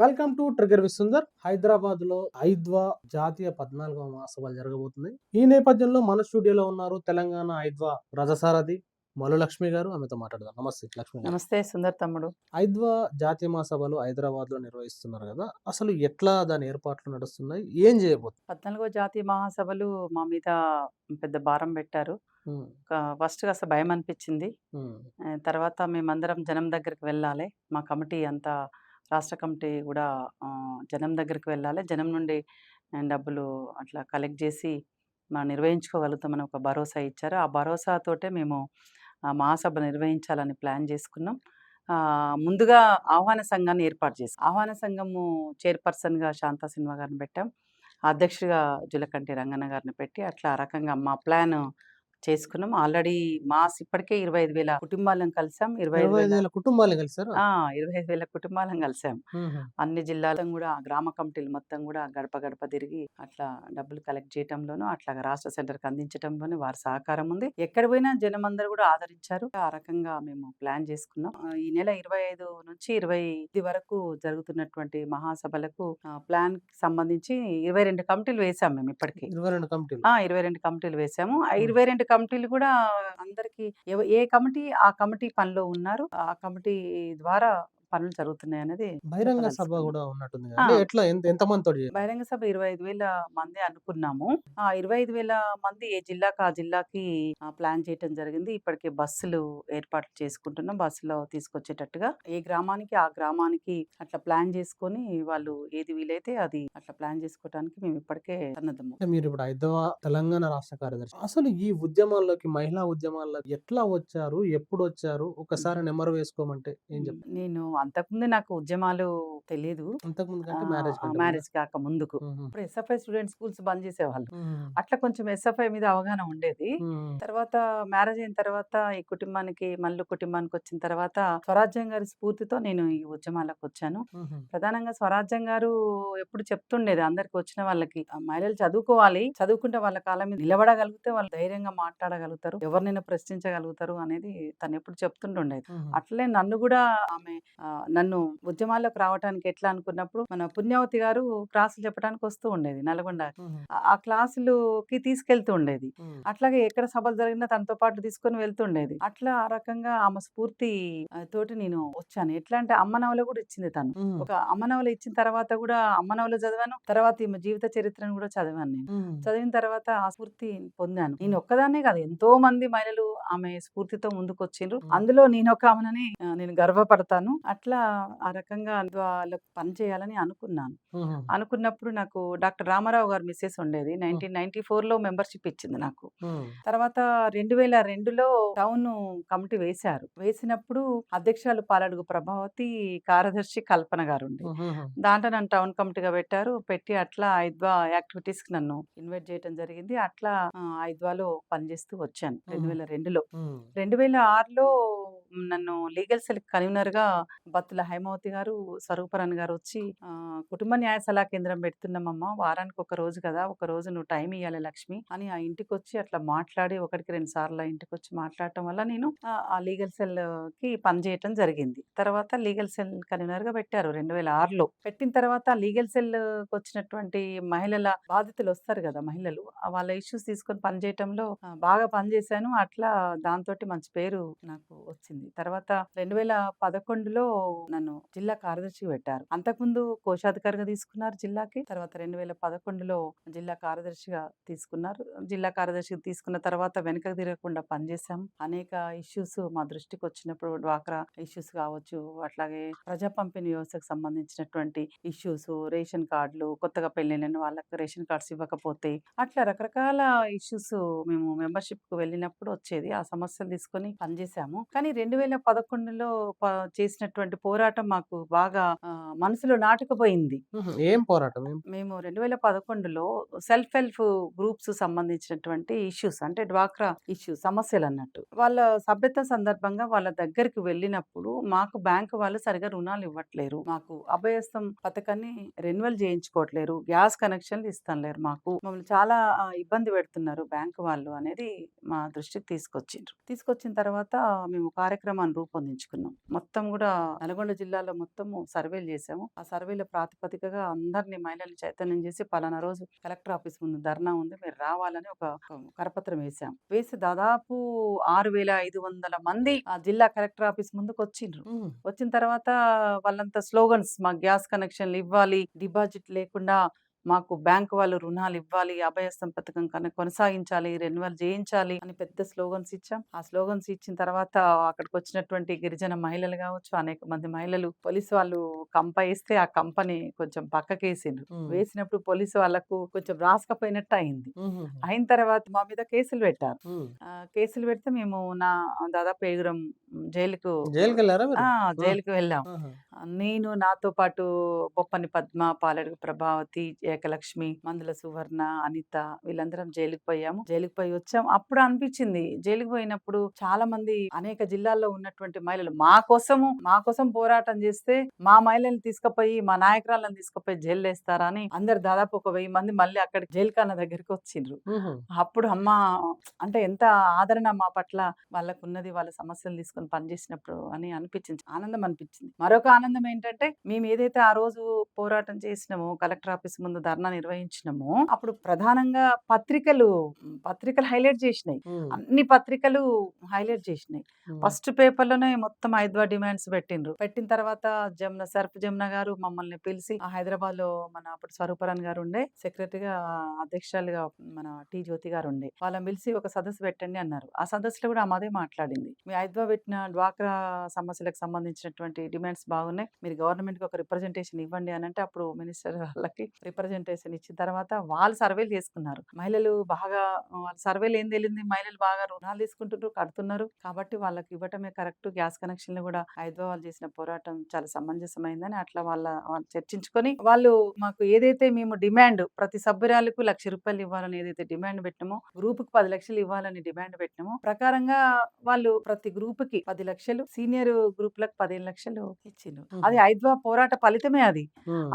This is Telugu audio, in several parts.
Welcome to trigger విసుందర్. హైదరాబాద్లో ఐద్వా జాతీయ పద్నాలుగవ మహాసభలు జరగబోతున్నాయి ఈ నేపథ్యంలో మన స్టూడియోలో ఉన్నారు తెలంగాణ ఐద్వా రథసారథి మలు లక్ష్మి గారు. ఆమెతో మాట్లాడదాం. నమస్తే లక్ష్మి నమస్తే సుందర్ తమ్ముడు. ఐద్వా జాతీయ మహాసభలు హైదరాబాద్లో నిర్వహిస్తున్నారు కదా అసలు ఎట్లా దాని ఏర్పాట్లు నడుస్తున్నాయి? ఏం చేయబోతుంది పద్నాలుగో జాతీయ మహాసభలు మా మీద పెద్ద భారం పెట్టారు. ఫస్ట్ కాస్త భయం అనిపించింది తర్వాత మేమందరం జనం దగ్గరికి వెళ్ళాలి. మా కమిటీ అంతా రాష్ట్ర కమిటీ కూడా జనం దగ్గరికి వెళ్ళాలి. జనం నుండి డబ్బులు అట్లా కలెక్ట్ చేసి మనం నిర్వహించుకోగలుగుతామని ఒక భరోసా ఇచ్చారు. ఆ భరోసాతోటే మేము మహాసభ నిర్వహించాలని ప్లాన్ చేసుకున్నాం. ముందుగా ఆహ్వాన సంఘాన్ని ఏర్పాటు చేసి. ఆహ్వాన సంఘము చైర్పర్సన్గా శాంతా సినిమా గారిని పెట్టాం. అధ్యక్షుడిగా జులకంటి రంగన్న గారిని పెట్టి అట్లా రకంగా మా ప్లాన్ చేసుకున్నాం. ఆల్రెడీ మాస్ ఇప్పటికే ఇరవై ఐదు వేల కుటుంబాలను కలిసాం. ఇరవై ఐదు వేల వేల కుటుంబాలు కలిసారు? ఆ, ఇరవై ఐదు వేల కుటుంబాలను కలిసాం. అన్ని జిల్లాలను కూడా గ్రామ కమిటీలు మొత్తం కూడా గడప గడప తిరిగి అట్లా డబ్బులు కలెక్ట్ చేయటంలోనూ అట్లా రాష్ట్ర సెంటర్కి అందించడంలోనూ వారి సహకారం ఉంది. ఎక్కడ పోయినా జనం అందరూ కూడా ఆదరించారు. ఆ రకంగా మేము ప్లాన్ చేసుకున్నాం. ఈ నెల ఇరవై ఐదు నుంచి ఇరవై ఇది వరకు జరుగుతున్నటువంటి మహాసభలకు ప్లాన్కి సంబంధించి ఇరవై రెండు కమిటీలు వేసాం మేము ఇప్పటికి. ఇరవై రెండు కమిటీలు. ఇరవై రెండు కమిటీలు వేసాము. ఆ ఇరవై రెండు కమిటీలు కూడా అందరికి ఏ కమిటీ ఆ కమిటీ పనిలో ఉన్నారు. ఆ కమిటీ ద్వారా పనులు జరుగుతున్నాయి అనేది బహిరంగ సభ. కూడా ఉన్నట్టుంది కదా. అంటే ఆ. ఎట్లా ఎంత ఎంత మందితో బహిరంగ సభ ఇరవై ఐదు వేల మంది అనుకున్నాము. ఆ ఇరవై ఐదు వేల మంది ఏ జిల్లాకు ఆ జిల్లాకి ఆ, ప్లాన్ చేయటం జరిగింది. ఇప్పటికే బస్సులు ఏర్పాట్లు చేసుకుంటున్నాం. బస్సులో తీసుకొచ్చేటట్టుగా. ఏ గ్రామానికి ఆ గ్రామానికి అట్లా ప్లాన్ చేసుకొని వాళ్ళు ఏది వీలైతే అది అట్లా ప్లాన్ చేసుకోవడానికి మేము ఇప్పటికే సన్నద్ధము. అంటే మీరు ఇప్పుడు హైదరాబాద్ తెలంగాణ రాష్ట్ర కార్యదర్శి. అసలు ఈ ఉద్యమాల్లోకి మహిళా ఉద్యమాల్లోకి ఎట్లా వచ్చారు? ఎప్పుడు వచ్చారు? ఒకసారి నెంబర్ వేసుకోమంటే ఏం చెప్తారు? నేను అంతకుముందు నాకు ఉద్యమాలు తెలియదు మ్యారేజ్ కాక ముందుకు. ఇప్పుడు ఎస్ఎఫ్ఐ స్టూడెంట్ స్కూల్స్ బంద్ చేసేవాళ్ళు. అట్లా కొంచెం ఎస్ఎఫ్ఐ మీద అవగాహన ఉండేది. తర్వాత మ్యారేజ్ అయిన తర్వాత ఈ కుటుంబానికి మళ్ళీ కుటుంబానికి వచ్చిన తర్వాత స్వరాజ్యం గారి స్ఫూర్తితో నేను ఈ ఉద్యమాలకు వచ్చాను. ప్రధానంగా స్వరాజ్యం గారు ఎప్పుడు చెప్తుండేది అందరికి వచ్చిన వాళ్ళకి "ఆ, మహిళలు చదువుకోవాలి. చదువుకుంటే వాళ్ళ కాలం మీద నిలబడగలిగితే వాళ్ళు ధైర్యంగా మాట్లాడగలుగుతారు. ఎవరినైనా ప్రశ్నించగలుగుతారు అనేది తను ఎప్పుడు చెప్తుంటుండేది అట్లే నన్ను కూడా ఆమె నన్ను ఉద్యమాల్లోకి రావడానికి ఎట్లా అనుకున్నప్పుడు మన పుణ్యావతి గారు క్లాసులు చెప్పడానికి వస్తూ ఉండేది నల్గొండ. ఆ- క్లాసులుకి తీసుకెళ్తూ ఉండేది. అట్లాగే ఎక్కడ సభలు జరిగినా తనతో పాటు తీసుకొని వెళ్తుండేది అట్లా ఆ రకంగా ఆమె స్ఫూర్తి తోటి నేను వచ్చాను. ఎట్లా అంటే అమ్మనవలో కూడా ఇచ్చింది తను. ఒక అమ్మనవలు ఇచ్చిన తర్వాత కూడా అమ్మనవలు చదివాను. తర్వాత ఈమె జీవిత చరిత్రను కూడా చదివాను నేను. చదివిన తర్వాత ఆ స్ఫూర్తి పొందాను. నేను ఒక్కదాన్నే కాదు ఎంతో మంది మహిళలు ఆమె స్ఫూర్తితో ముందుకు వచ్చిండ్రు అందులో నేను ఒక ఆమెనని నేను గర్వపడతాను. అట్లా ఆ రకంగా వాళ్ళకు పని చేయాలని అనుకున్నాను. అనుకున్నప్పుడు నాకు డాక్టర్ రామారావు గారు మిస్సెస్ ఉండేది. నైన్టీన్ నైన్టీ ఫోర్లో మెంబర్షిప్ ఇచ్చింది నాకు. తర్వాత రెండు వేల రెండులో టౌన్ కమిటీ వేశారు. వేసినప్పుడు అధ్యక్షురాలు పాలడుగు ప్రభావతి కార్యదర్శి కల్పన గారు ఉండే దాంట్లో నన్ను టౌన్ కమిటీగా పెట్టారు. పెట్టి అట్లా ఐద్వా యాక్టివిటీస్కి నన్ను ఇన్వైట్ చేయడం జరిగింది. అట్లా ఐద్వాలో పనిచేస్తూ వచ్చాను రెండు వేల రెండులో. రెండు వేల ఆరులో నన్ను లీగల్ సెల్ కన్వీనర్గా బత్తుల హైమావతి గారు స్వరూపరాణ్ గారు వచ్చి కుటుంబ న్యాయ సలహా కేంద్రం పెడుతున్నామమ్మ వారానికి ఒక రోజు కదా ఒక రోజు నువ్వు టైం ఇవ్వాలి లక్ష్మి అని ఆ ఇంటికి వచ్చి అట్లా మాట్లాడి ఒకటికి రెండు సార్లు ఇంటికి వచ్చి మాట్లాడటం వల్ల నేను ఆ, లీగల్ సెల్కి పనిచేయటం జరిగింది. తర్వాత లీగల్ సెల్ కన్వీనర్గా పెట్టారు రెండు వేల ఆరులో. పెట్టిన తర్వాత లీగల్ సెల్కి వచ్చినటువంటి మహిళల బాధితులు వస్తారు కదా మహిళలు వాళ్ళ ఇష్యూస్ తీసుకొని పనిచేయటంలో బాగా పనిచేశాను అట్లా దాంతో మంచి పేరు నాకు వచ్చింది. తర్వాత రెండు వేల పదకొండులో నన్ను జిల్లా కార్యదర్శి పెట్టారు. అంతకుముందు కోశాధికారిగా తీసుకున్నారు జిల్లాకి తర్వాత రెండు వేల పదకొండులో జిల్లా కార్యదర్శిగా తీసుకున్నారు. జిల్లా కార్యదర్శిగా తీసుకున్న తర్వాత వెనకకు తిరగకుండా పనిచేశాం. అనేక ఇష్యూస్ మా దృష్టికి వచ్చినప్పుడు డ్వాక్రా ఇష్యూస్ కావచ్చు అట్లాగే ప్రజా పంపిణీ వ్యవస్థకు సంబంధించినటువంటి ఇష్యూస్ రేషన్ కార్డులు కొత్తగా పెళ్ళిన వాళ్ళకి రేషన్ కార్డ్స్ ఇవ్వకపోతే అట్లా రకరకాల ఇష్యూస్ మేము మెంబర్షిప్కు వెళ్ళినప్పుడు వచ్చేది. ఆ సమస్యలు తీసుకొని పనిచేసాము కానీ రెండు వేల పదకొండులో చేసినటువంటి పోరాటం మాకు బాగా మనసులో నాటుకుపోయింది. ఏం పోరాటం? మేము 2011లో సెల్ఫ్ హెల్ప్ గ్రూప్స్ సంబంధించినటువంటి ఇష్యూస్ అంటే డ్వాక్రా ఇష్యూస్ సమస్యలన్నట్టు. వాళ్ళ సభ్యత్వ సందర్భంగా వాళ్ళ దగ్గరికి వెళ్ళినప్పుడు మాకు బ్యాంకు వాళ్ళు సరిగ్గా రుణాలు ఇవ్వట్లేరు. మాకు అభయస్థం పథకాన్ని రెన్యువల్ చేయించుకోవట్లేరు. గ్యాస్ కనెక్షన్‌లు ఇస్తలేరు మాకు. మమ్మల్ని చాలా ఇబ్బంది పెడుతున్నారు బ్యాంకు వాళ్ళు అనేది మా దృష్టికి తీసుకొచ్చిండ్రు. తీసుకొచ్చిన తర్వాత మేము కార్యక్రమాన్ని రూపొందించుకున్నాం. మొత్తం గూడా నల్గొండ జిల్లాలో మొత్తము సర్వేలు చేసాము. ఆ సర్వేల ప్రాతిపదికగా అందరిని మహిళల్ని చైతన్యం చేసి పలానా రోజు కలెక్టర్ ఆఫీస్ ముందు ధర్నా ఉంది. మీరు రావాలని ఒక కరపత్రం వేసాం. వేసి దాదాపు 6500 మంది ఆ జిల్లా కలెక్టర్ ఆఫీస్ ముందుకొచ్చిండ్రు. హ్మ్. వచ్చిన తర్వాత వాళ్ళంతా స్లోగన్స్ మాకు గ్యాస్ కనెక్షన్‌లు ఇవ్వాలి. డిపాజిట్ లేకుండా మాకు బ్యాంకు వాళ్ళు రుణాలు ఇవ్వాలి. అభయస్థం పథకం కన కొనసాగించాలి. రెన్యువల్ చేయించాలి అని పెద్ద స్లోగన్స్ ఇచ్చాం. ఆ స్లోగన్స్ ఇచ్చిన తర్వాత అక్కడికొచ్చినటువంటి గిరిజన మహిళలు గావచ్చు, అనేక మంది మహిళలు పోలీసు వాళ్ళు కంప ఏస్తే ఆ కంపని కొంచెం పక్కకేసిండ్రు. వేసినప్పుడు పోలీసు వాళ్ళకు కొంచెం రాసుకపోయినట్టు అయింది. అయిన తర్వాత మా మీద కేసులు పెట్టారు. కేసులు పెడితే మేము నా దాదాపు ఏడుగురం జైలుకు! ఆ! జైలుకి వెళ్ళాం. నేను నాతో పాటు బొప్పని పద్మ, పాలెడుగు ప్రభావతి, ఏకలక్ష్మి, మందుల సువర్ణ, అనిత వీళ్ళందరం జైలుకి పోయాము. జైలుకి పోయి వచ్చాం. అప్పుడు అనిపించింది జైలుకి పోయినప్పుడు చాలా మంది అనేక జిల్లాల్లో ఉన్నటువంటి మహిళలు మా కోసము మా కోసం పోరాటం చేస్తే మా మహిళల్ని తీసుకుపోయి మా నాయకురాళ్ళని తీసుకుపోయి జైల్లో ఏస్తారా అని అందరు దాదాపు ఒక 1000 మంది మళ్ళీ అక్కడికి జైలుఖానా దగ్గరికి వచ్చిండ్రు. అప్పుడు అమ్మ అంటే ఎంత ఆదరణ మా పట్ల వాళ్ళకున్నది. వాళ్ళ సమస్యలు తీసుకొని పనిచేసినప్పుడు అని అనిపించింది. ఆనందం అనిపించింది. మరొక ఆనందం ఏంటంటే మేము ఏదైతే ఆ రోజు పోరాటం చేసినామో కలెక్టర్ ఆఫీస్ ముందు ధర్నా నిర్వహించినామో అప్పుడు ప్రధానంగా పత్రికలు పత్రికలు హైలైట్ చేసినాయి. అన్ని పత్రికలు హైలైట్ చేసినాయి. ఫస్ట్ పేపర్‌లోనే మొత్తం హైదవా డిమాండ్స్ పెట్టిండ్రు. పెట్టిన తర్వాత జమున సర్ఫ్ జమున గారు మమ్మల్ని పిలిచి ఆ హైదరాబాద్‌లో మన అప్పుడు స్వరూపరాణి గారు ఉండే సెక్రటరీగా అధ్యక్షురాలుగా మన టి. జ్యోతి గారు ఉండే. వాళ్ళని పిలిచి ఒక సదస్సు పెట్టండి అన్నారు. ఆ సదస్సులో కూడా అదే మాట్లాడింది. మీ హైదవా పెట్టిన డ్వాక్రా సమస్యలకు సంబంధించినటువంటి డిమాండ్స్ బాగున్నాయి. మీరు గవర్నమెంట్‌కి ఒక రిప్రజెంటేషన్ ఇవ్వండి అనంటే అప్పుడు మినిస్టర్ వాళ్ళకి రిప్రజెంటేషన్ ఇచ్చిన తర్వాత వాళ్ళు సర్వేలు చేసుకున్నారు. మహిళలు బాగా వాళ్ళ సర్వేలో ఏం తేలింది మహిళలు బాగా రుణాలు తీసుకుంటున్నారు, కడుతున్నారు. కాబట్టి వాళ్ళకి ఇవ్వటమే కరెక్ట్. గ్యాస్ కనెక్షన్‌లు కూడా వాళ్ళు చేసిన పోరాటం చాలా సమంజసమైందని అట్లా వాళ్ళ వాళ్ళు చర్చించుకొని వాళ్ళు మాకు ఏదైతే మేము డిమాండ్ ప్రతి సభ్యురాలకు రూ. 1,00,000 ఇవ్వాలని ఏదైతే డిమాండ్ పెట్టినామో గ్రూప్‌కి 10,00,000 ఇవ్వాలని డిమాండ్ పెట్టినామో ప్రకారంగా వాళ్ళు ప్రతి గ్రూప్‌కి 10,00,000 సీనియర్ గ్రూప్‌లకు 15,00,000 ఇచ్చిండ్రు. అది. హైదవా పోరాట ఫలితమే అది.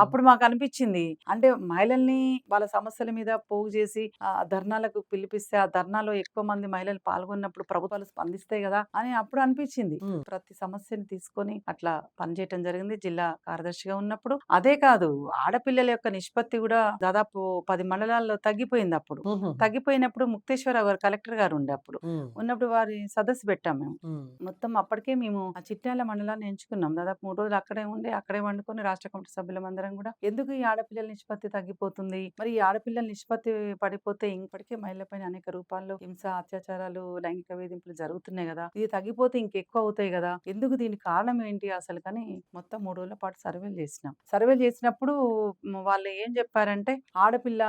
అప్పుడు మాకు అనిపించింది. అంటే మహిళల్ని వాళ్ళ సమస్యల మీద పోగు చేసి ఆహ్, ధర్నాలకు పిలిపిస్తే ఆ ధర్నాలో ఎక్కువ మంది మహిళలు పాల్గొన్నప్పుడు ప్రభుత్వాలు స్పందిస్తాయి గదా! అని అప్పుడు అనిపించింది. ప్రతి సమస్యని తీసుకొని అట్లా పనిచేయటం జరిగింది. జిల్లా కార్యదర్శిగా ఉన్నప్పుడు. అదే కాదు ఆడపిల్లల యొక్క నిష్పత్తి కూడా దాదాపు 10 మండలాల్లో తగ్గిపోయింది అప్పుడు. తగ్గిపోయినప్పుడు ముక్తేశ్వరరావు గారు కలెక్టర్ గారు ఉండే అప్పుడు. ఉన్నప్పుడు వారి సదస్సు పెట్టాం మేము. మొత్తం అప్పటికే మేము ఆ చిట్యాల మండలాన్ని ఎంచుకున్నాం. దాదాపు 3 రోజులు అక్కడే ఉండి, అక్కడే వండుకొని రాష్ట్ర కమిటీ సభ్యులమందరం కూడా ఎందుకు ఈ ఆడపిల్లల నిష్పత్తి తగ్గిపోతుంది? మరి ఈ ఆడపిల్లల నిష్పత్తి పడిపోతే ఇప్పటికే మహిళలపైన అనేక రూపాల్లో హింస, అత్యాచారాలు, లైంగిక వేధింపులు జరుగుతున్నాయి కదా ఇది తగ్గిపోతే ఇంకెక్కువ అవుతాయి కదా ఎందుకు దీనికి కారణం ఏంటి అసలు కానీ మొత్తం మూడు రోజుల పాటు సర్వేలు చేసినాం. సర్వేలు చేసినప్పుడు వాళ్ళు ఏం చెప్పారంటే ఆడపిల్ల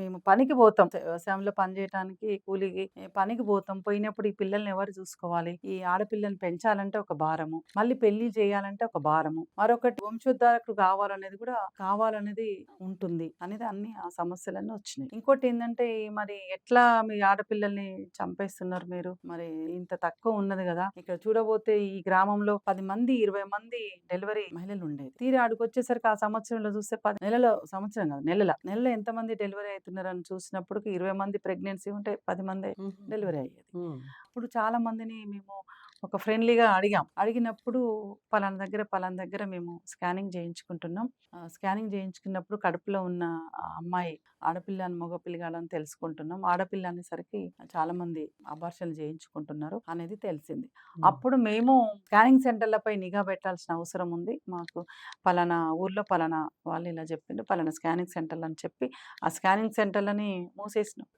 మేము పనికి పోతాం. వ్యవసాయంలో పనిచేయటానికి కూలికి పనికి పోతాం. పోయినప్పుడు ఈ పిల్లల్ని ఎవరు చూసుకోవాలి? ఈ ఆడపిల్లని పెంచాలంటే ఒక భారము. మళ్ళీ పెళ్ళి చేయాలంటే ఒక భారము. మరొకటి వంశోద్ధారకుడు కావాలనేది కూడా కావాలనేది ఉంటుంది. అనేది అన్ని ఆ సమస్యలన్నీ వచ్చినాయి. ఇంకోటి ఏందంటే మరి ఎట్లా మీ ఆడపిల్లల్ని చంపేస్తున్నారు మీరు? మరి ఇంత తక్కువ ఉన్నది గదా! ఇక్కడ చూడబోతే ఈ గ్రామంలో 10 మంది, 20 మంది డెలివరీ మహిళలు ఉండేది. తీరా ఆడికొచ్చేసరికి ఆ సంవత్సరంలో చూస్తే 10 నెలలో సంవత్సరం కాదు నెలల. నెలలో ఎంతమంది డెలివరీ అయితున్నారని చూసినప్పటికి 20 మంది ప్రెగ్నెన్సీ ఉంటే 10 మందే. డెలివరీ అయ్యేది. హ్మ్. అప్పుడు చాలా మందిని మేము ఒక ఫ్రెండ్లీగా అడిగాం. అడిగినప్పుడు పలానా దగ్గర, పలానా దగ్గర మేము స్కానింగ్ చేయించుకుంటున్నాం. స్కానింగ్ చేయించుకున్నప్పుడు కడుపులో ఉన్న అమ్మాయి ఆడపిల్ల అని మగ పిల్లగాడని తెలుసుకుంటున్నాం. ఆడపిల్ల అనేసరికి చాలా మంది అబార్షన్‌లు చేయించుకుంటున్నారు అనేది తెలిసింది. అప్పుడు మేము స్కానింగ్ సెంటర్‌లపై నిఘా పెట్టాల్సిన అవసరం ఉంది. మాకు పలానా ఊర్లో పలానా వాళ్ళు ఇలా చెప్పిండ్రు. పలానా స్కానింగ్ సెంటర్‌లు అని చెప్పి ఆ స్కానింగ్ సెంటర్‌లని మూసేసినాం.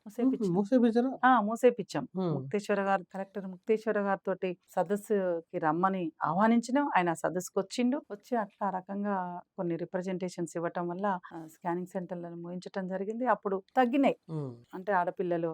హ్మ్. ముక్తేశ్వర గారు కలెక్టర్ ముక్తేశ్వర గారితోటి సదస్సుకి రమ్మని ఆహ్వానించినాం ఆయన సదస్సుకు వచ్చిండు వచ్చి అట్లా రకంగా కొన్ని రిప్రజెంటేషన్స్ ఇవ్వటం వల్ల స్కానింగ్ సెంటర్లను ముగించటం జరిగింది. అప్పుడు తగ్గినాయి. అంటే ఆడపిల్లలు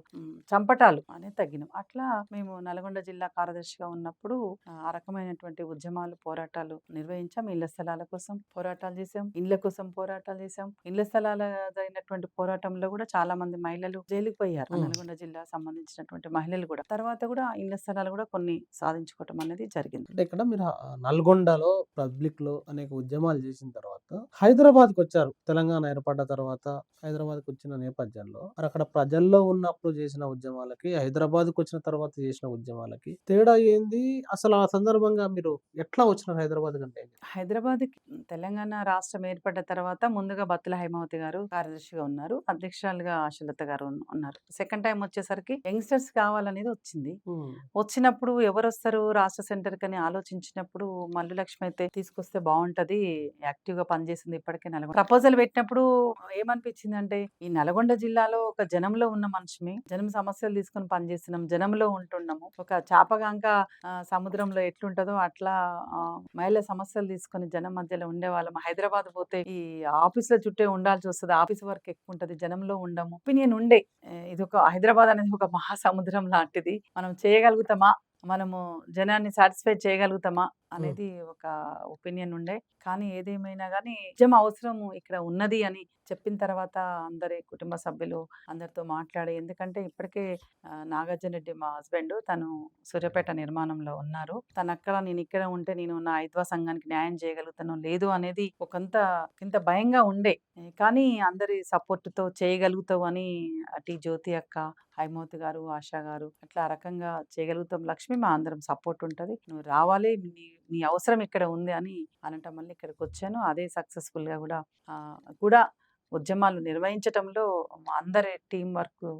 చంపటాలు అనేది తగ్గినాం. అట్లా మేము నల్గొండ జిల్లా కార్యదర్శిగా ఉన్నప్పుడు ఆ, రకమైనటువంటి ఉద్యమాలు పోరాటాలు నిర్వహించాం. ఇళ్ళ స్థలాల కోసం పోరాటాలు చేసాం ఇళ్ళ కోసం పోరాటాలు చేసాం ఇళ్ళ స్థలాల జరిగినటువంటి పోరాటంలో కూడా చాలా మంది మహిళలు జైలుకు పోయారు. నల్గొండ జిల్లా సంబంధించినటువంటి మహిళలు కూడా. తర్వాత కూడా ఇళ్ళ స్థలాలు కూడా కొన్ని సాధించుకోవటం అనేది జరిగింది. అంటే ఇక్కడ మీరు నల్గొండలో పబ్లిక్లో అనేక ఉద్యమాలు చేసిన తర్వాత హైదరాబాద్కి వచ్చారు తెలంగాణ ఏర్పడ్డ తర్వాత హైదరాబాద్కి వచ్చిన నేపథ్యంలో అక్కడ ప్రజల్లో ఉన్నప్పుడు చేసిన ఉద్యమాలకి హైదరాబాద్కి వచ్చిన తర్వాత చేసిన ఉద్యమాలకి తేడా ఏంది? అసలు ఆ సందర్భంగా మీరు ఎట్లా వచ్చినారు హైదరాబాద్ కంటే హైదరాబాద్ తెలంగాణ రాష్ట్రం ఏర్పడ్డ తర్వాత ముందుగా బత్తుల హైమావతి గారు కార్యదర్శిగా ఉన్నారు. అధ్యక్షురాలుగా ఆశలత గారు ఉన్న- ఉన్నారు. సెకండ్ టైం వచ్చేసరికి యంగ్స్టర్స్ కావాలనేది వచ్చింది. వచ్చినప్పుడు ఎవరు వస్తారు రాష్ట్ర సెంటర్ కని ఆలోచించినప్పుడు మల్లు లక్ష్మి అయితే తీసుకొస్తే బాగుంటది యాక్టివ్గా పనిచేసింది ఇప్పటికే నల్గొండ. ప్రపోజల్ పెట్టినప్పుడు ఏమనిపించింది అంటే ఈ నల్గొండ జిల్లాలో ఒక జనంలో ఉన్న మనిషిని జనం సమస్యలు తీసుకొని పనిచేస్తున్నాం జనంలో ఉంటున్నాము. ఒక చాపగాంక సముద్రంలో ఎట్లుంటదో అట్లా మహిళ సమస్యలు తీసుకొని జనం మధ్యలో ఉండేవాళ్ళం. హైదరాబాద్ పోతే ఈ ఆఫీసుల చుట్టే ఉండాల్సి వస్తుంది. ఆఫీస్ వర్క్ ఎక్కువ ఉంటది జనంలో ఉండము. ఒపీనియన్ ఉండే. ఇది ఒక హైదరాబాద్ అనేది ఒక మహాసముద్రం లాంటిది. మనం చేయగలుగుతామా? మనము జనాన్ని సాటిస్ఫై చేయగలుగుతామా? అనేది ఒక ఒపీనియన్ ఉండే. కానీ ఏదేమైనా కానీ నిజం అవసరము ఇక్కడ ఉన్నది అని చెప్పిన తర్వాత అందరి కుటుంబ సభ్యులు అందరితో మాట్లాడి ఎందుకంటే ఇప్పటికే నాగార్జున రెడ్డి మా హస్బెండ్ తను సూర్యాపేట నిర్మాణంలో ఉన్నారు. తను అక్కడ నేను ఇక్కడ ఉంటే నేను నా ఐద్వా సంఘానికి న్యాయం చేయగలుగుతాను లేదు అనేది ఒకంత ఇంత భయంగా ఉండే. కానీ అందరి సపోర్ట్తో చేయగలుగుతావు అని అటు జ్యోతి అక్క హైమోతి గారు ఆశా గారు అట్లా రకంగా చేయగలుగుతాం లక్ష్మి మా అందరం సపోర్ట్ ఉంటుంది. నువ్వు రావాలి నీ నీ అవసరం ఇక్కడ ఉంది అని అనటం. వల్ల ఇక్కడికి వచ్చాను అదే సక్సెస్ఫుల్గా కూడా కూడా ఉద్యమాలు నిర్వహించటంలో అందరి టీం వర్క్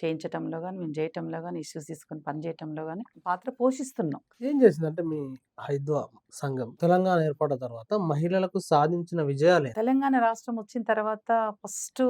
చేయించటంలో కానీ మేము చేయటంలో కానీ ఇష్యూస్ తీసుకొని పనిచేయటంలో కానీ పాత్ర పోషిస్తున్నాం. ఏం చేసిందంటే మీ హైద్వా సంఘం తెలంగాణ ఏర్పడ్డ తర్వాత మహిళలకు సాధించిన విజయాలే? తెలంగాణ రాష్ట్రం వచ్చిన తర్వాత ఫస్ట్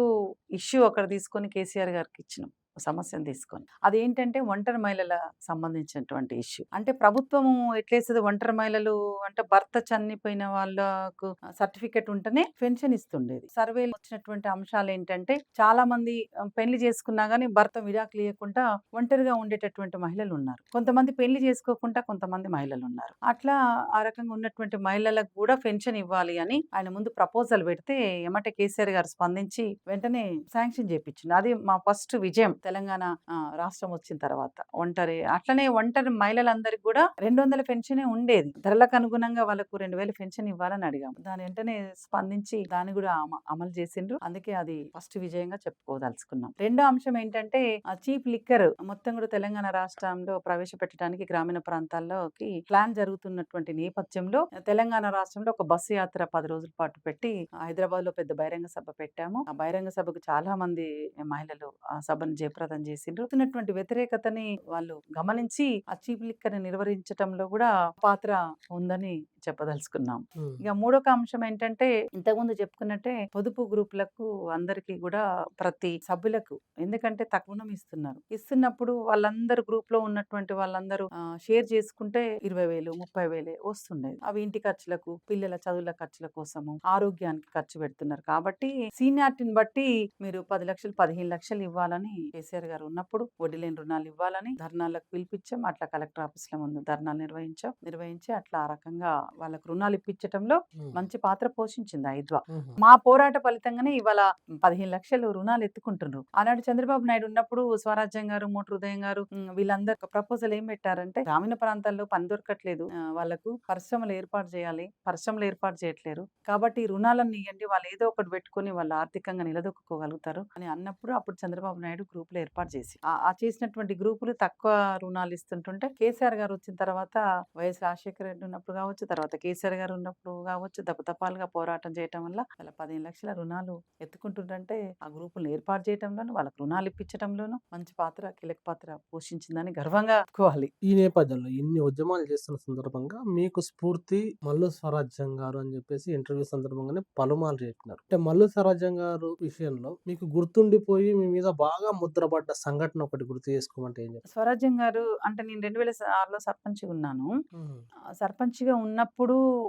ఇష్యూ అక్కడ తీసుకొని కేసీఆర్ గారికి ఇచ్చినాం. సమస్యను తీసుకొని. అదేంటంటే ఒంటరి మహిళల సంబంధించినటువంటి ఇష్యూ. అంటే ప్రభుత్వము ఎట్లేసేది ఒంటరి మహిళలు అంటే భర్త చనిపోయిన వాళ్ళకు సర్టిఫికెట్ ఉంటేనే పెన్షన్ ఇస్తుండేది. సర్వేలు వచ్చినటువంటి అంశాలు ఏంటంటే చాలా మంది పెళ్ళి చేసుకున్నా గానీ భర్త విడాకులు ఇవ్వకుండా ఒంటరిగా ఉండేటటువంటి మహిళలు ఉన్నారు కొంతమంది పెళ్ళి చేసుకోకుండా కొంతమంది మహిళలు ఉన్నారు అట్లా ఆ రకంగా ఉన్నటువంటి మహిళలకు కూడా పెన్షన్ ఇవ్వాలి అని ఆయన ముందు ప్రపోజల్ పెడితే ఎమట కేసీఆర్ గారు స్పందించి వెంటనే శాంక్షన్ చేపించింది అది మా ఫస్ట్ విజయం. తెలంగాణ రాష్ట్రం వచ్చిన తర్వాత ఒంటరి అట్లనే ఒంటరి మహిళలందరికీ కూడా రెండు వందల పెన్షన్ ఉండేది. ధరలకు అనుగుణంగా వాళ్ళకు రెండు వేల పెన్షన్ ఇవ్వాలని అడిగాము. దాని వెంటనే స్పందించి దాన్ని కూడా అమ- అమలు చేసిండ్రు. అందుకే అది ఫస్ట్ విజయంగా చెప్పుకోదలుచుకున్నాం. రెండో అంశం ఏంటంటే చీప్ లిక్కర్ మొత్తం కూడా తెలంగాణ రాష్ట్రంలో ప్రవేశపెట్టడానికి గ్రామీణ ప్రాంతాల్లోకి ప్లాన్ జరుగుతున్నటువంటి నేపథ్యంలో తెలంగాణ రాష్ట్రంలో ఒక బస్సు యాత్ర పది రోజుల పాటు పెట్టి హైదరాబాద్లో పెద్ద బహిరంగ సభ పెట్టాము. ఆ బహిరంగ సభకు చాలా మంది మహిళలు ఆ సభను జయప్రదం చేసిండ్రు. ఉన్నటువంటి వ్యతిరేకతని వాళ్ళు గమనించి ఆ చీప్ లిక్కర్ నిర్వహించటంలో కూడా పాత్ర ఉందని చెప్పదలుచుకున్నాం. ఇక మూడొక అంశం ఏంటంటే ఇంతకుముందు చెప్పుకున్నట్టే పొదుపు గ్రూపులకు అందరికీ కూడా ప్రతి సభ్యులకు ఎందుకంటే తక్కువ ఇస్తున్నారు. ఇస్తున్నప్పుడు వాళ్ళందరూ గ్రూప్లో ఉన్నటువంటి వాళ్ళందరూ షేర్ చేసుకుంటే ఇరవై వేలు ముప్పై వేలే వస్తుండేది. అవి ఇంటి ఖర్చులకు పిల్లల చదువుల ఖర్చుల కోసము ఆరోగ్యానికి ఖర్చు పెడుతున్నారు. కాబట్టి సీనియారిటీని బట్టి మీరు పది లక్షలు పదిహేను లక్షలు ఇవ్వాలని కేసీఆర్ గారు ఉన్నప్పుడు వడ్డీ లేని రుణాలు ఇవ్వాలని ధర్నాలకు పిలిపించాం. అట్లా కలెక్టర్ ఆఫీస్లో ముందు ధర్నాలు నిర్వహించాం. నిర్వహించి అట్లా ఆ రకంగా వాళ్ళకు రుణాలు ఇప్పించటంలో. మంచి పాత్ర పోషించింది ఐద్వా. మా పోరాట ఫలితంగానే ఇవాళ పదిహేను లక్షలు రుణాలు ఎత్తుకుంటున్నారు ఆనాడు చంద్రబాబు నాయుడు ఉన్నప్పుడు స్వరాజ్యం గారు మోటర్ హృదయం గారు వీళ్ళందరూ ప్రపోజల్ ఏం పెట్టారంటే గ్రామీణ ప్రాంతాల్లో పని దొరకట్లేదు వాళ్ళకు పరిశ్రమలు ఏర్పాటు చేయాలి పరిశ్రమలు ఏర్పాటు చేయట్లేరు కాబట్టి రుణాలను ఇవ్వండి వాళ్ళు ఏదో ఒకటి పెట్టుకొని వాళ్ళు ఆర్థికంగా నిలదొక్కుకోగలుగుతారు అని అన్నప్పుడు అప్పుడు చంద్రబాబు నాయుడు గ్రూపులు ఏర్పాటు చేసి ఆ- ఆ చేసినటువంటి గ్రూపులు తక్కువ రుణాలు ఇస్తుంటుంటే కేసీఆర్ గారు వచ్చిన తర్వాత వైఎస్ రాజశేఖర రెడ్డి ఉన్నప్పుడు కావచ్చు తర్వాత తర్వాత కేసీఆర్ గారు ఉన్నప్పుడు కావచ్చు దపదపాలుగా పోరాటం చేయటం వల్ల వాళ్ళ పదిహేను లక్షల రుణాలు ఎత్తుకుంటుంటే ఆ గ్రూపులు ఏర్పాటు చేయడంలోను వాళ్ళకి రుణాలు ఇప్పించడంలోను మంచి పాత్ర కీలక పాత్ర పోషించిందని గర్వంగా చెప్పుకోవాలి. ఈ నేపథ్యంలో ఇన్ని ఉద్యమాలు చేస్తున్న సందర్భంగా మీకు స్ఫూర్తి మల్లు స్వరాజ్యం గారు అని చెప్పేసి ఇంటర్వ్యూ సందర్భంగానే పలుమార్లు చెప్పినారు. అంటే మల్లు స్వరాజ్యం గారు విషయంలో మీకు గుర్తుండిపోయి మీ మీద బాగా ముద్రపడ్డ సంఘటన ఒకటి గుర్తు చేసుకోమంటే ఏం స్వరాజ్యం గారు అంటే నేను రెండు వేల ఆరులో సర్పంచ్ ఉన్నాను. సర్పంచ్గా ఉన్నప్పుడు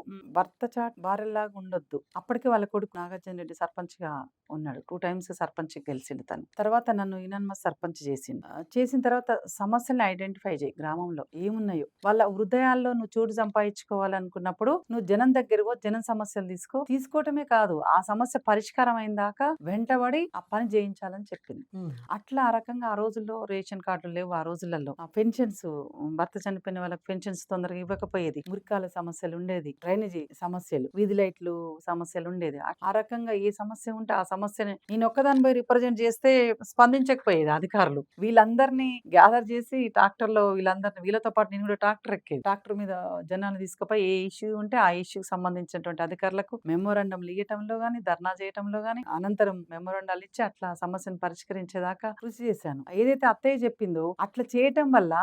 మ్, భర్త చాట్ భార్యలాగా ఉండొద్దు. అప్పటికే వాళ్ళ కొడుకు నాగార్జున రెడ్డి సర్పంచ్గా ఉన్నాడు. టూ టైమ్స్ సర్పంచ్ గెలిచిండు తను. తర్వాత నన్ను ఇనాన్మస్ సర్పంచ్ చేసిండు ఆ, చేసిన తర్వాత సమస్యల్ని ఐడెంటిఫై చేయి గ్రామంలో. ఏమున్నాయో? వాళ్ళ హృదయాల్లో నువ్వు చోటు సంపాదించుకోవాలనుకున్నప్పుడు నువ్వు జనం దగ్గరకో జనం సమస్యలు తీసుకో. తీసుకోవటమే కాదు ఆ సమస్య పరిష్కారం అయిన దాకా వెంటబడి ఆ పని చేయించాలని చెప్పింది. అట్లా ఆ రకంగా ఆ రోజుల్లో రేషన్ కార్డులు లేవు ఆ రోజులలో. ఆ పెన్షన్స్ భర్త చనిపోయిన వాళ్ళకి పెన్షన్స్ తొందరగా ఇవ్వకపోయేది. మురికాల సమస్యలు ఉండేది డ్రైనేజీ సమస్యలు వీధి లైట్లు సమస్యలు ఉండేది ఆ- రకంగా ఏ సమస్య ఉంటే ఆ సమస్యని నేను ఒక్కదానిపై రిప్రజెంట్ చేస్తే స్పందించకపోయేది అధికారులు. వీళ్ళందరినీ గ్యాదర్ చేసి ట్రాక్టర్లో వీళ్ళందరినీ వీళ్ళతో పాటు నేను కూడా ట్రాక్టర్ ఎక్కేది. ట్రాక్టర్ మీద జనాన్ని తీసుకుపోయి ఏ ఇష్యూ ఉంటే ఆ ఇష్యూకి సంబంధించినటువంటి అధికారులకు మెమోరాండం ఇవ్వటంలో గానీ ధర్నా చేయటంలో గానీ అనంతరం మెమోరాండాలు ఇచ్చి అట్లా సమస్యను పరిష్కరించేదాకా కృషి చేశాను. ఏదైతే అత్తయ్య చెప్పిందో అట్లా చేయటం వల్ల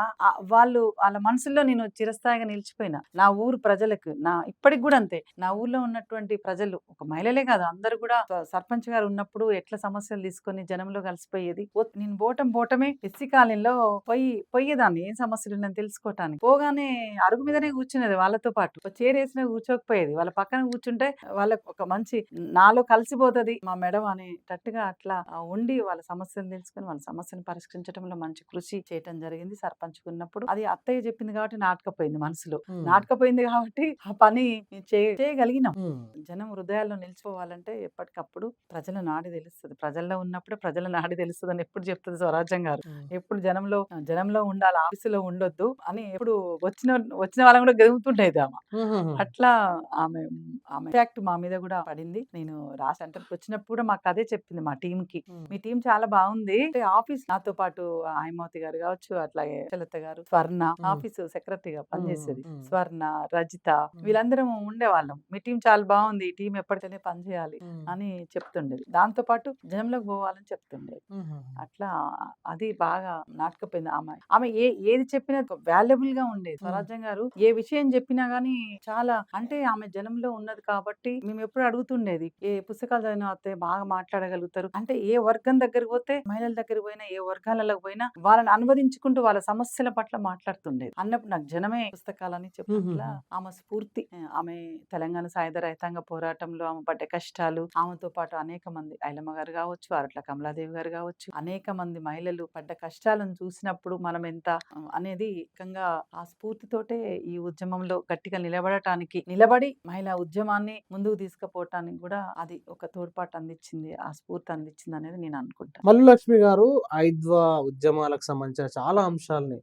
వాళ్ళు వాళ్ళ మనసులో నేను చిరస్థాయిగా నిలిచిపోయినా. నా ఊరు ప్రజలకు నా ఇప్పటికి కూడా అంతే. నా ఊర్లో ఉన్నటువంటి ప్రజలు ఒక మహిళలే కాదు అందరూ కూడా సర్పంచ్ గారు ఉన్నప్పుడు ఎట్లా సమస్యలు తీసుకొని జనంలో కలిసిపోయేది? నేను బోటం బోటమే ఎస్సీ కాలనీలో పోయి పోయేదాన్ని. ఏం సమస్యలు ఉన్నాయని తెలుసుకోవటానికి పోగానే అరుగు మీదనే కూర్చునేది వాళ్ళతో పాటు. ఒక చైర్ వేసినా కూర్చోకపోయేది. వాళ్ళ పక్కన కూర్చుంటే వాళ్ళకి ఒక మంచి నాలో కలిసిపోతది. మా మేడం అనేటట్టుగా అట్లా ఉండి వాళ్ళ సమస్యలు తెలుసుకొని వాళ్ళ సమస్యను పరిష్కరించడంలో మంచి కృషి చేయటం జరిగింది సర్పంచ్ ఉన్నప్పుడు. అది అత్తయ్య చెప్పింది కాబట్టి నాటకపోయింది మనసులో. నాటకపోయింది కాబట్టి ఆ పని చేయ- చేయగలిగినాం. జనం హృదయాల్లో నిలిచిపోవాలంటే ఎప్పటికప్పుడు ప్రజల నాడి తెలుస్తుంది. ప్రజల్లో ఉన్నప్పుడే ప్రజల నాడి తెలుస్తుంది అని ఎప్పుడు చెప్తుంది స్వరాజ్యం గారు. ఎప్పుడు జనంలో జనంలో ఉండాలి ఆఫీసులో ఉండొద్దు అని ఎప్పుడు వచ్చిన వచ్చిన వాళ్ళని కూడా గెలుగుతుండేది ఆమె. అట్లా ఆమె ఆమె ఇంపాక్ట్ మా మీద కూడా పడింది. నేను రాసి సెంటర్కి వచ్చినప్పుడు కూడా మాకు అదే చెప్పింది మా టీం కి మీ టీం చాలా బాగుంది. ఆఫీస్ నాతో పాటు ఆయమోతి గారు కావచ్చు అట్లాగే చలత గారు స్వర్ణ. ఆఫీస్ సెక్రటరీగా పనిచేసేది. స్వర్ణ రజిత వీళ్ళందరం ఉండేవాళ్ళం. మీ టీం చాలా బాగుంది. ఈ టీం ఎప్పటికైనా పనిచేయాలి అని చెప్తుండేది. దాంతో పాటు జనంలోకి పోవాలని చెప్తుండేది. అట్లా అది బాగా నాటకపోయింది ఆమె ఆమె ఏ ఏది చెప్పినా వాల్యుబుల్గా ఉండేది స్వరాజ్యం గారు ఏ విషయం చెప్పినా గానీ చాలా అంటే ఆమె జనంలో ఉన్నది కాబట్టి మేము ఎప్పుడు అడుగుతుండేది. ఏ పుస్తకాలు చదివిన వస్తే బాగా మాట్లాడగలుగుతారు. అంటే ఏ వర్గం దగ్గరికి పోతే మహిళల దగ్గరికి పోయినా ఏ వర్గాలకు పోయినా వాళ్ళని అనువదించుకుంటూ వాళ్ళ సమస్యల పట్ల మాట్లాడుతుండేది. అన్నప్పుడు నాకు జనమే పుస్తకాలని చెప్పట్లా ఆమె స్ఫూర్తి ఆమె తెలంగాణ సాయుధ రైతాంగ పోరాటంలో ఆమె పడ్డ కష్టాలు ఆమెతో పాటు అనేక మంది ఐలమ్మ గారు కావచ్చు అరట్ల కమలాదేవి గారు కావచ్చు అనేక మంది మహిళలు పడ్డ కష్టాలను చూసినప్పుడు మనం ఎంత అనేది ఏకంగా ఆ స్ఫూర్తితోటే ఈ ఉద్యమంలో గట్టిగా నిలబడటానికి నిలబడి మహిళా ఉద్యమాన్ని ముందుకు తీసుకుపోవటానికి కూడా అది ఒక తోడ్పాటు అందించింది ఆ స్ఫూర్తి అందించింది అనేది నేను అనుకుంటాను మల్లు లక్ష్మి గారు ఐద్వా ఉద్యమాలకు సంబంధించిన చాలా అంశాలని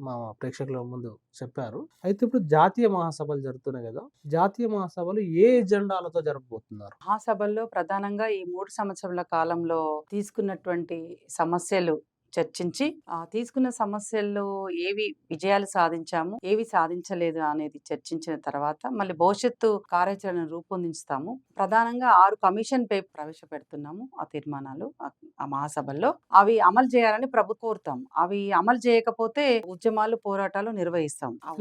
మా ప్రేక్షకుల ముందు చెప్పారు. అయితే ఇప్పుడు జాతీయ మహాసభలు జరుగుతున్నాయి కదా జాతీయ మహాసభలు ఏ ఎజెండాలతో జరపబోతున్నారు? మహాసభల్లో ప్రధానంగా ఈ మూడు సంవత్సరాల కాలంలో తీసుకున్నటువంటి సమస్యలు చర్చించి ఆ తీసుకున్న సమస్యల్లో ఏవి విజయాలు సాధించాము ఏవి సాధించలేదు అనేది చర్చించిన తర్వాత మళ్ళీ భవిష్యత్తు కార్యాచరణ రూపొందిస్తాము ప్రధానంగా ఆరు కమిషన్ పే ప్రవేశపెడుతున్నాము ఆ తీర్మానాలు. ఆ- మహాసభల్లో అవి అమలు చేయాలని ప్రభుత్వం కోరుతాం అవి అమలు చేయకపోతే ఉద్యమాలు పోరాటాలు నిర్వహిస్తాం ఆరు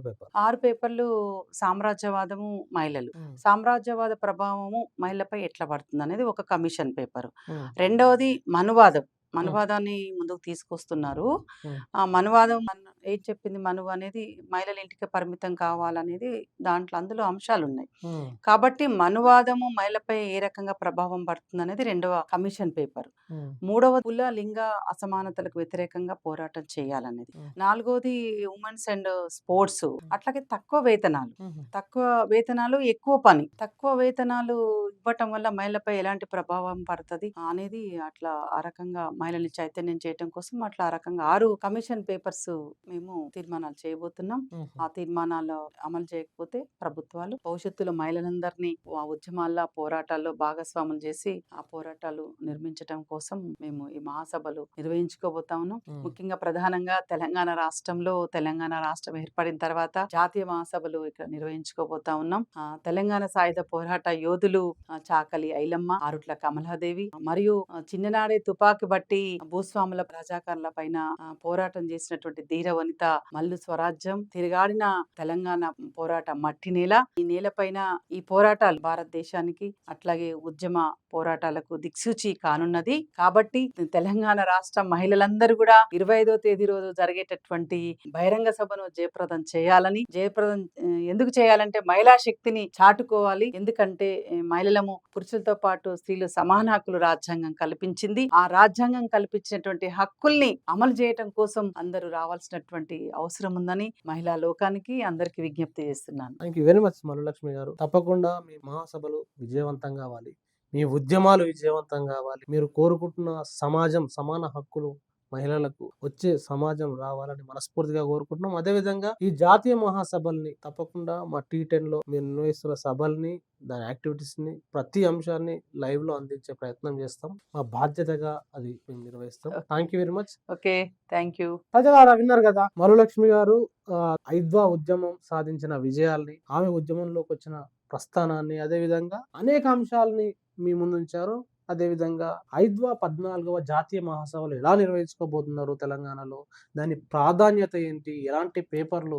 పేపర్ ఆరు పేపర్లు సామ్రాజ్యవాదము మహిళలు. సామ్రాజ్యవాద ప్రభావము మహిళపై ఎట్లా పడుతుంది అనేది ఒక కమిషన్ పేపర్. రెండవది మనువాదం. మనువాదాన్ని ముందుకు తీసుకొస్తున్నారు. ఆ మనువాదం మన- ఏం చెప్పింది మనువు అనేది మహిళల ఇంటికి పరిమితం కావాలనేది దాంట్లో అందులో అంశాలు ఉన్నాయి కాబట్టి మనువాదము మహిళపై ఏ రకంగా ప్రభావం పడుతుంది అనేది రెండవ కమిషన్ పేపర్. మూడవ కుల లింగ అసమానతలకు వ్యతిరేకంగా పోరాటం చేయాలనేది. నాలుగోది ఉమెన్స్ అండ్ స్పోర్ట్స్ అట్లాగే తక్కువ వేతనాలు. తక్కువ వేతనాలు ఎక్కువ పని. తక్కువ వేతనాలు ఇవ్వటం వల్ల మహిళపై ఎలాంటి ప్రభావం పడుతుంది అనేది అట్లా ఆ రకంగా మహిళల్ని చైతన్యం చేయటం కోసం అట్లా ఆ రకంగా ఆరు కమిషన్ పేపర్స్ మేము తీర్మానాలు చేయబోతున్నాం. ఆ తీర్మానాలు అమలు చేయకపోతే ప్రభుత్వాలు భవిష్యత్తులో మహిళలందరినీ ఆ ఉద్యమాల్లో పోరాటాల్లో భాగస్వాములు చేసి ఆ పోరాటాలు నిర్మించడం కోసం మేము ఈ మహాసభలు నిర్వహించుకోబోతా ఉన్నాం. ముఖ్యంగా ప్రధానంగా తెలంగాణ రాష్ట్రంలో తెలంగాణ రాష్ట్రం ఏర్పడిన తర్వాత జాతీయ మహాసభలు ఇక్కడ నిర్వహించుకోబోతా ఉన్నాం. తెలంగాణ సాయుధ పోరాట యోధులు చాకలి ఐలమ్మ ఆరుట్ల కమలాదేవి మరియు చిన్ననాడే తుపాకి బట్టి భూస్వాముల ప్రజాకారుల పైన పోరాటం చేసినటువంటి ధీర వనిత మల్లు స్వరాజ్యం తిరగాడిన తెలంగాణ పోరాట మట్టి నేల. ఈ నేల పైన ఈ పోరాటాలు భారతదేశానికి అట్లాగే ఉద్యమ పోరాటాలకు దిక్సూచి కానున్నది. కాబట్టి తెలంగాణ రాష్ట్ర మహిళలందరూ కూడా ఇరవై ఐదో తేదీ రోజు జరిగేటటువంటి బహిరంగ సభను జయప్రదం చేయాలని జయప్రదం ఎందుకు చేయాలంటే మహిళా శక్తిని చాటుకోవాలి. ఎందుకంటే మహిళలము పురుషులతో పాటు స్త్రీలు సమాన హక్కులు రాజ్యాంగం కల్పించింది. ఆ రాజ్యాంగం కల్పించినటువంటి హక్కుల్ని అమలు చేయటం కోసం అందరూ రావాల్సినటువంటి అవసరం ఉందని మహిళా లోకానికి అందరికి విజ్ఞప్తి చేస్తున్నాను. Thank you very much Mallulakshmi గారు. తప్పకుండా మీ మహాసభలు విజయవంతం కావాలి. మీ ఉద్యమాలు విజయవంతం కావాలి. మీరు కోరుకుంటున్న సమాజం సమాన హక్కులు మహిళలకు వచ్చే సమాజం రావాలని మనస్ఫూర్తిగా కోరుకుంటున్నాం. అదేవిధంగా ఈ జాతీయ మహాసభల్ని తప్పకుండా మా టీ టెన్లో మీరు నిర్వహిస్తున్న సభల్ని దాని యాక్టివిటీస్ని ప్రతి అంశాన్ని లైవ్లో అందించే ప్రయత్నం చేస్తాం. మా బాధ్యతగా అది మేము నిర్వహిస్తాం. Thank you very much. Okay. Thank you. ప్రజలారా విన్నారు కదా మరులక్ష్మి గారు ఐద్వా ఉద్యమం సాధించిన విజయాల్ని ఆమె ఉద్యమంలోకి వచ్చిన ప్రస్థానాన్ని అదే విధంగా అనేక అంశాలని మీ ముందు అదేవిధంగా ఐదవ ఐద్వా పద్నాలుగవ జాతీయ మహాసభలు ఎలా నిర్వహించుకోబోతున్నారు తెలంగాణలో? దాని ప్రాధాన్యత ఏంటి? ఎలాంటి పేపర్లు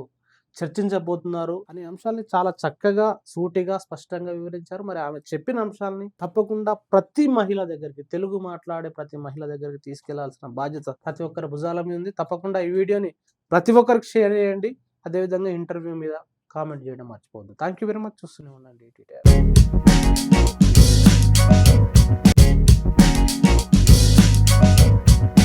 చర్చించబోతున్నారు? అనే అంశాలని చాలా చక్కగా సూటిగా స్పష్టంగా వివరించారు. మరి ఆమె చెప్పిన అంశాలని తప్పకుండా ప్రతి మహిళ దగ్గరికి తెలుగు మాట్లాడే ప్రతి మహిళ దగ్గరికి తీసుకెళ్ళాల్సిన బాధ్యత ప్రతి ఒక్కరి భుజాల మీద ఉంది. తప్పకుండా ఈ వీడియోని ప్రతి ఒక్కరికి షేర్ చేయండి. అదేవిధంగా ఇంటర్వ్యూ మీద కామెంట్ చేయడం మర్చిపోవద్దు. Thank you very much. చూస్తూనే ఉండండి.